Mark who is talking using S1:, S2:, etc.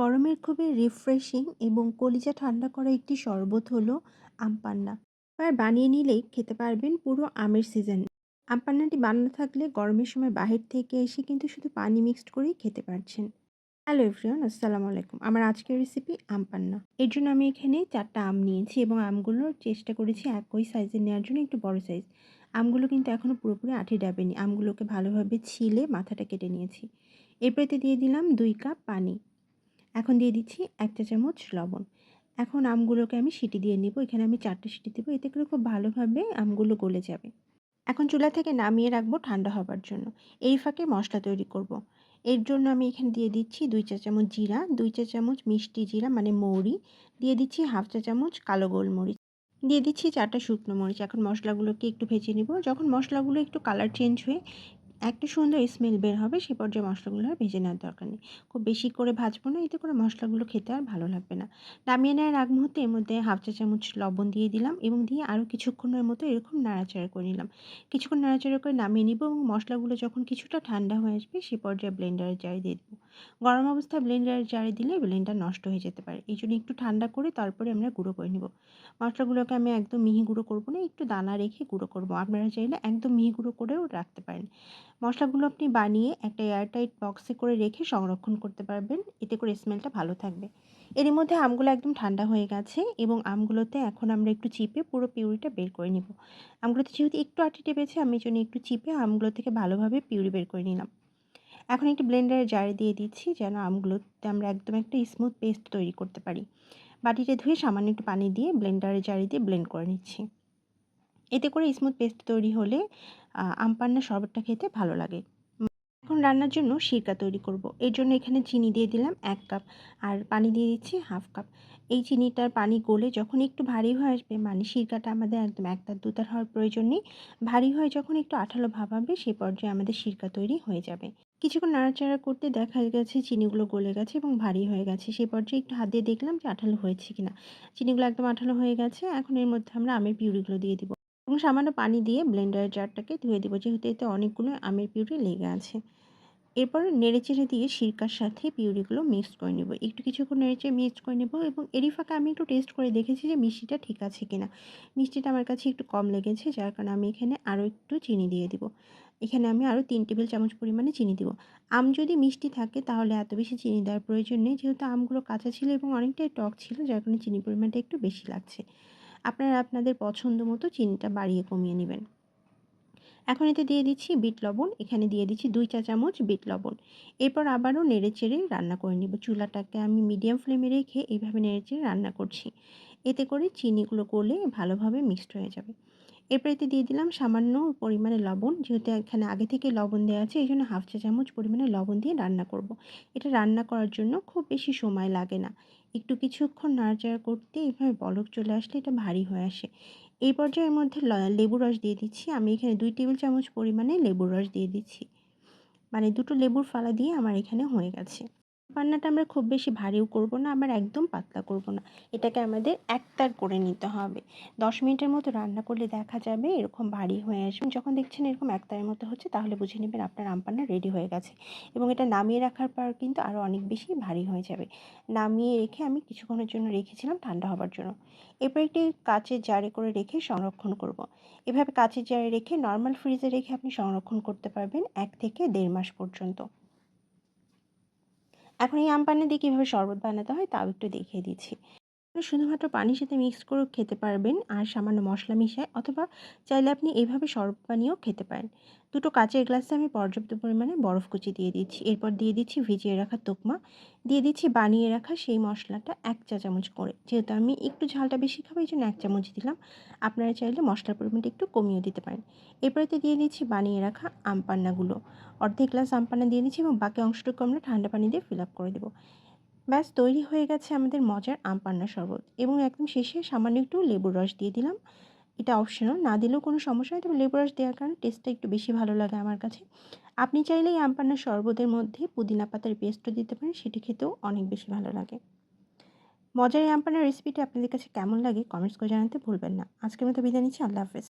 S1: গরমের খুবই রিফ্রেশিং এবং কলিজা ঠান্ডা করা একটি শরবত হলো আম পান্না। আর বানিয়ে নিলেই খেতে পারবেন পুরো আমের সিজন। আম পান্নাটি বানানো থাকলে গরমের সময় বাহির থেকে এসে কিন্তু শুধু পানি মিক্সড করেই খেতে পারছেন। হ্যালো এভরিওয়ান আসসালামু আলাইকুম। আমার আজকের রেসিপি আম পান্না। এর জন্য আমি এখানে চারটা আম নিয়েছি এবং আমগুলোর চেষ্টা করেছি একই সাইজের নেওয়ার জন্য, একটু বড় সাইজ। আমগুলো কিন্তু এখনও পুরোপুরি আঁঠি ডাবেনি। আমগুলোকে ভালোভাবে ছিলে মাথাটা কেটে নিয়েছি। এরপরেতে দিয়ে দিলাম দুই কাপ পানি। এখন দিয়ে দিচ্ছি এক চা চামচ লবণ। এখন আমগুলোকে আমি সিটি দিয়ে নিব। এখানে আমি চারটে সিটি দেবো। এতে করে খুব ভালোভাবে আমগুলো গলে যাবে। এখন চুলা থেকে নামিয়ে রাখব ঠান্ডা হবার জন্য। এই ফাঁকে মশলা তৈরি করব। এর জন্য আমি এখানে দিয়ে দিচ্ছি দুই চা চামচ জিরা, দুই চা চামচ মিষ্টি জিরা মানে মৌরি। দিয়ে দিচ্ছি হাফ চা চামচ কালো গোলমরিচ। দিয়ে দিচ্ছি চারটা শুকনো মরিচ। এখন মশলাগুলোকে একটু ভেজে নিব। যখন মশলাগুলো একটু কালার চেঞ্জ হয়ে একটা সুন্দর স্মেল বের হবে, সে পর্যায়ে মশলাগুলো আর ভেজে নেওয়ার দরকার নেই। খুব বেশি করে ভাজবো না, এতে করে মশলাগুলো খেতে আর ভালো লাগবে না। নামিয়ে নেওয়ার আগ মুহূর্তে এর মধ্যে হাফ চা চামচ লবণ দিয়ে দিলাম এবং দিয়ে আরও কিছুক্ষণের মতো এরকম নাড়াচাড়া করে নিলাম। কিছুক্ষণ নাড়াচাড়া করে নামিয়ে নিব এবং মশলাগুলো যখন কিছুটা ঠান্ডা হয়ে আসবে, সে পর্যায়ে ব্লেন্ডারে জারে দিয়ে দেবো। গরম অবস্থায় ব্লেন্ডারের জারে দিলে ব্লেন্ডার নষ্ট হয়ে যেতে পারে। এই জন্য একটু ঠান্ডা করে তারপরে আমরা গুঁড়ো করে নিব। মশলাগুলোকে আমি একদম মিহি গুঁড়ো করব না, একটু দানা রেখে গুঁড়ো করব। আপনারা চাইলে একদম মিহি গুঁড়ো করেও রাখতে পারেন। মশলাগুলো আপনি বানিয়ে একটা এয়ারটাইট বক্সে করে রেখে সংরক্ষণ করতে পারবেন। এতে করে স্মেলটা ভালো থাকবে। এরই মধ্যে আমগুলো একদম ঠান্ডা হয়ে গেছে এবং আমগুলোতে এখন আমরা একটু চিপে পুরো পিউরিটা বের করে নিব। আমগুলোতে যেহেতু একটু আটি টেপেছে, আমি জন্য একটু চিপে আমগুলো থেকে ভালোভাবে পিউরি বের করে নিলাম। এখন একটি ব্লেন্ডারে জারে দিয়ে দিচ্ছি যেন আমগুলোতে আমরা একদম একটা স্মুথ পেস্ট তৈরি করতে পারি। বাটিটা ধুয়ে সামান্য একটু পানি দিয়ে ব্লেন্ডারে জারি দিয়ে ব্লেন্ড করে নিচ্ছি। এতে করে স্মুথ পেস্ট তৈরি হলে আম পান্নার শরবতটা খেতে ভালো লাগে। এখন রান্নার জন্য সিরকা তৈরি করব। এর জন্য এখানে চিনি দিয়ে দিলাম এক কাপ আর পানি দিয়ে দিচ্ছি হাফ কাপ এই চিনিটার পানি গলে যখন একটু ভারী হয়ে আসবে মানে সিরকাটা আমাদের একদম একতার দুতার হওয়ার প্রয়োজন নেই, ভারী হয়ে যখন একটু আঠালো ভাব হবে সেই পর্যায়ে আমাদের সিরকা তৈরি হয়ে যাবে। কিছুক্ষণ নাড়াচাড়া করতে দেখা গেছে চিনিগুলো গলে গেছে এবং ভারী হয়ে গেছে। সেই পর্যায়ে একটু হাত দিয়ে দেখলাম যে আঠালো হয়েছে কিনা। চিনিগুলো একদম আঠালো হয়ে গেছে। এখন এর মধ্যে আমরা আমের পিউরিগুলো দিয়ে দিব এবং সামান্য পানি দিয়ে ব্লেন্ডারের জারটাকে ধুয়ে দেবো, যেহেতু এতে অনেকগুলো আমের পিউরি লেগে আছে। এরপর নেড়েচেড়ে দিয়ে সিরকার সাথে পিউরিগুলো মিক্স করে নেব। একটু কিছুক্ষণ নেড়েচেড়ে মিক্স করে নেব এবং এরই ফাঁকে আমি একটু টেস্ট করে দেখেছি যে মিষ্টিটা ঠিক আছে কিনা। মিষ্টিটা আমার কাছে একটু কম লেগেছে, যার কারণে আমি এখানে আরও একটু চিনি দিয়ে দিব। এখানে আমি আরও তিন টেবিল চামচ পরিমাণে চিনি দিব। আম যদি মিষ্টি থাকে তাহলে এত বেশি চিনি দেওয়ার প্রয়োজন নেই, যেহেতু আমগুলো কাঁচা ছিল এবং অনেকটাই টক ছিল, যার কারণে চিনি পরিমাণটা একটু বেশি লাগছে। আপনারা আপনাদের পছন্দ মতো চিনিটা বাড়িয়ে কমিয়ে নেবেন। এখন এতে দিয়ে দিচ্ছি বিট লবণ, এখানে দিয়ে দিচ্ছি দুই চা চামচ বিট লবণ। এরপর আবারও নেড়ে চেড়ে রান্না করে নিব। চুলাটাকে আমি মিডিয়াম ফ্লেমে রেখে এইভাবে নেড়ে চেড়ে রান্না করছি। এতে করে চিনিগুলো গলে ভালোভাবে মিক্সড হয়ে যাবে। এরপর এতে দিয়ে দিলাম সামান্য পরিমাণে লবণ। যেহেতু এখানে আগে থেকে লবণ দেওয়া আছে এই জন্য হাফ চা চামচ পরিমাণে লবণ দিয়ে রান্না করব। এটা রান্না করার জন্য খুব বেশি সময় লাগে না। একটু কিছুক্ষণ নাড়াচাড়া করতে এইভাবে বলক চলে আসলে এটা ভারী হয়ে আসে। এই পর্যায়ের মধ্যে লেবু রস দিয়ে দিচ্ছি। আমি এখানে দুই টেবিল চামচ পরিমাণে লেবুর রস দিয়ে দিচ্ছি। মানে দুটো লেবুর ফালা দিয়ে আমার এখানে হয়ে গেছে। রান্নাটা আমরা খুব বেশি ভারীও করব না আবার একদম পাতলা করব না। এটাকে আমাদের একতার করে নিতে হবে। দশ মিনিটের মতো রান্না করলে দেখা যাবে এরকম ভারী হয়ে আসবে। যখন দেখছেন এরকম একতারের মতো হচ্ছে, তাহলে বুঝে নেবেন আপনার আমপান্না রেডি হয়ে গেছে। এবং এটা নামিয়ে রাখার পর কিন্তু আরও অনেক বেশি ভারী হয়ে যাবে। নামিয়ে রেখে আমি কিছুক্ষণের জন্য রেখেছিলাম ঠান্ডা হবার জন্য। এরপর একটি কাচের জারে করে রেখে সংরক্ষণ করব। এভাবে কাচের জারে রেখে নর্মাল ফ্রিজে রেখে আপনি সংরক্ষণ করতে পারবেন এক থেকে দেড় মাস পর্যন্ত। এখন এই আম দিয়ে কীভাবে শরবত বানাতে হয় তাও একটু দেখিয়ে দিচ্ছি। শুধুমাত্র পানির সাথে মিক্স করেও খেতে পারবেন। আর সামান্য মশলা মিশায় অথবা চাইলে আপনি এইভাবে শরবত পানিও খেতে পারেন। দুটো কাঁচের গ্লাসে আমি পর্যাপ্ত পরিমাণে বরফ কুচি দিয়ে দিচ্ছি। এরপর দিয়ে দিচ্ছি ভিজিয়ে রাখা তোকমা। দিয়ে দিচ্ছি বানিয়ে রাখা সেই মশলাটা এক চা চামচ করে। যেহেতু আমি একটু ঝালটা বেশি খাব, এই জন্য এক চামচ দিলাম। আপনারা চাইলে মশলার পরিমাণটা একটু কমিয়ে দিতে পারেন। এরপরেতে দিয়ে দিচ্ছি বানিয়ে রাখা আম পান্নাগুলো অর্ধেক গ্লাস আম পান্না দিয়ে দিচ্ছি এবং বাকি অংশটুকু আমরা ঠান্ডা পানি দিয়ে ফিল আপ করে দেবো। ব্যাস তৈরি হয়ে গেছে আমাদের মজার আম পান্না শরবত। এবং একদম শেষে সামান্য একটু লেবুর রস দিয়ে দিলাম। এটা অপশনাল না দিলেও কোনো সমস্যা নেই। তবে লেবু রস দেওয়ার কারণে টেস্টটা একটু বেশি ভালো লাগে আমার কাছে। আপনি চাইলে এই আম পান্নার শরবতের মধ্যে পুদিনা পাতার পেস্টও দিতে পারেন, সেটি খেতেও অনেক বেশি ভালো লাগে। মজার এই আম পান্নার রেসিপিটি আপনাদের কাছে কেমন লাগে কমেন্টস করে জানাতে ভুলবেন না। আজকের মতো বিদায় নিচ্ছি, আল্লাহ হাফেজ।